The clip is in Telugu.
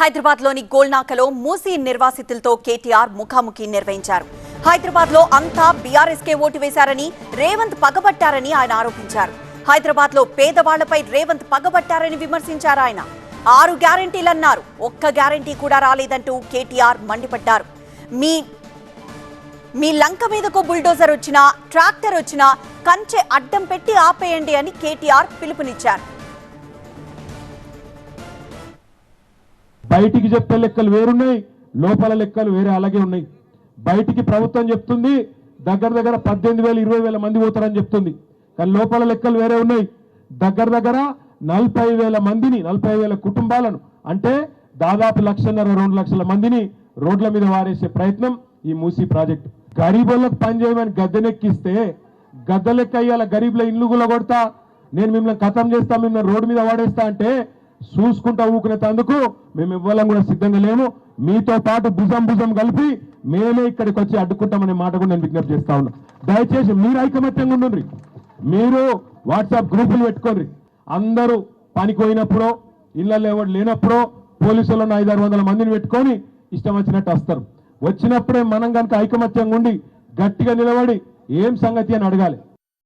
హైదరాబాద్లోని గోల్నాకలో మూసీ నిర్వాసితులతో కేటీఆర్ ముఖాముఖి నిర్వహించారు. హైదరాబాద్లో అంతా బీఆర్ఎస్కే ఓటు వేశారని రేవంత్ పగబట్టారని ఆయన ఆరోపించారు. హైదరాబాద్లో పేదవాళ్ళపై రేవంత్ పగబట్టారని విమర్శించారు ఆయన. ఆరు గ్యారంటీలన్నారు. ఒక్క గ్యారంటీ కూడా రాలేదంటూ కేటీఆర్ మండిపడ్డారు. మీ మీ లంక మీదకు బుల్డోజర్ వచ్చినా ట్రాక్టర్ వచ్చినా కంచె అడ్డం పెట్టి ఆపేయండి అని కేటీఆర్ పిలుపునిచ్చారు. బయటికి చెప్పే లెక్కలు వేరున్నాయి లోపల లెక్కలు వేరే అలాగే ఉన్నాయి. బయటికి ప్రభుత్వం చెప్తుంది దగ్గర దగ్గర పద్దెనిమిది వేలు ఇరవై వేల మంది పోతారని చెప్తుంది. కానీ లోపల లెక్కలు వేరే ఉన్నాయి. దగ్గర దగ్గర నలభై వేల మందిని నలభై వేల కుటుంబాలను అంటే దాదాపు లక్షన్నర రెండు లక్షల మందిని రోడ్ల మీద వారేసే ప్రయత్నం ఈ మూసీ ప్రాజెక్ట్. గరీబులకు పనిచేయమని గద్దెనెక్కిస్తే గద్దెలెక్క అయ్యాల గరీబుల ఇల్లు కూడా కొడతా నేను మిమ్మల్ని ఖతం చేస్తా మిమ్మల్ని రోడ్డు మీద వాడేస్తా అంటే చూసుకుంటా ఊకునేటందుకు మేము ఇవ్వాలని కూడా సిద్ధంగా లేము మీతో పాటు భుజం భుజం కలిపి మేమే ఇక్కడికి వచ్చి అడ్డుకుంటామనే మాట కూడా నేను విజ్ఞప్తి చేస్తా ఉన్నా. దయచేసి మీరు ఐకమత్యంగా ఉండండి మీరు వాట్సాప్ గ్రూపులు పెట్టుకోండి. అందరూ పనికి పోయినప్పుడో ఇళ్ళల్లో ఎవరు లేనప్పుడో ఉన్న ఐదారు వందల మందిని పెట్టుకొని ఇష్టం వచ్చినట్టు వస్తారు. వచ్చినప్పుడే మనం కనుక ఐకమత్యంగా ఉండి గట్టిగా నిలబడి ఏం సంగతి అని అడగాలి.